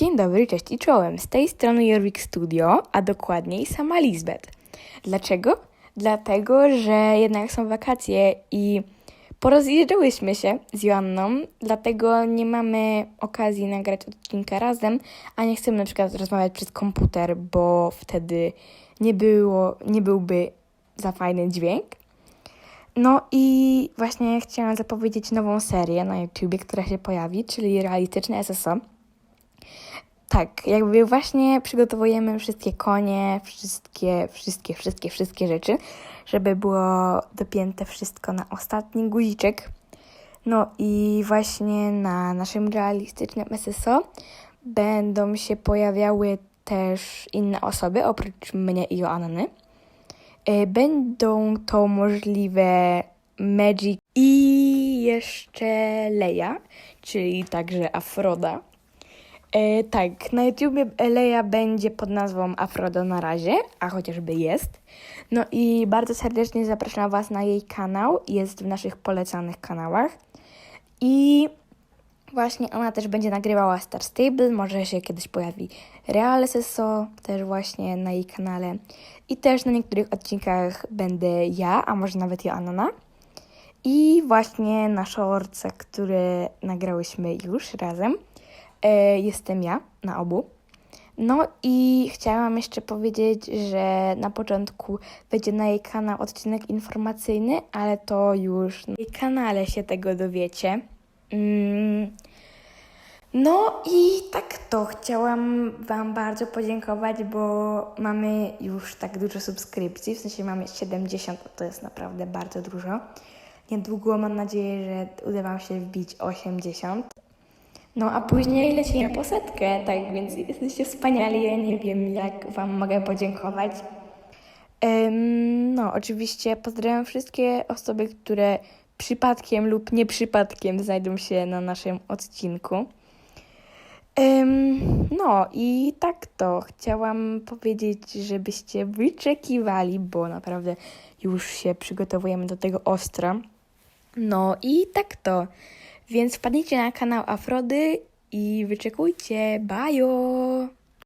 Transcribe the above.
Dzień dobry, cześć i czołem. Z tej strony Jorvik Studio, a dokładniej sama Lisbeth. Dlaczego? Dlatego, że jednak są wakacje i porozjeżdżałyśmy się z Joanną, dlatego nie mamy okazji nagrać odcinka razem, a nie chcemy na przykład rozmawiać przez komputer, bo wtedy nie, było, nie byłby za fajny dźwięk. No i właśnie chciałam zapowiedzieć nową serię na YouTubie, która się pojawi, czyli realistyczne SSO. Tak, jakby właśnie przygotowujemy wszystkie konie, wszystkie, wszystkie, wszystkie, wszystkie rzeczy, żeby było dopięte wszystko na ostatni guziczek. No i właśnie na naszym realistycznym SSO będą się pojawiały też inne osoby, oprócz mnie i Joanny. Y, Będą to możliwe Magic i jeszcze Leia, czyli także Afroda. E, tak, na YouTubie Leia będzie pod nazwą Afrodo na razie, a chociażby jest. No i bardzo serdecznie zapraszam Was na jej kanał, jest w naszych polecanych kanałach. I właśnie ona też będzie nagrywała Star Stable, może się kiedyś pojawi Real SSO, też właśnie na jej kanale. I też na niektórych odcinkach będę ja, a może nawet Joanna. I właśnie na shortce, które nagrałyśmy już razem, jestem ja na obu. No i chciałam jeszcze powiedzieć, że na początku będzie na jej kanał odcinek informacyjny, ale to już na jej kanale się tego dowiecie. Mm. No i tak to chciałam Wam bardzo podziękować, bo mamy już tak dużo subskrypcji, w sensie mamy 70, a to jest naprawdę bardzo dużo. Niedługo mam nadzieję, że uda Wam się wbić 80. No a później lecimy po setkę, tak więc jesteście wspaniali, ja nie wiem jak Wam mogę podziękować. No oczywiście pozdrawiam wszystkie osoby, które przypadkiem lub nie przypadkiem znajdą się na naszym odcinku. No i tak to chciałam powiedzieć, żebyście wyczekiwali, bo naprawdę już się przygotowujemy do tego ostro. No i tak to. Więc wpadnijcie na kanał Afrody i wyczekujcie. Bajo!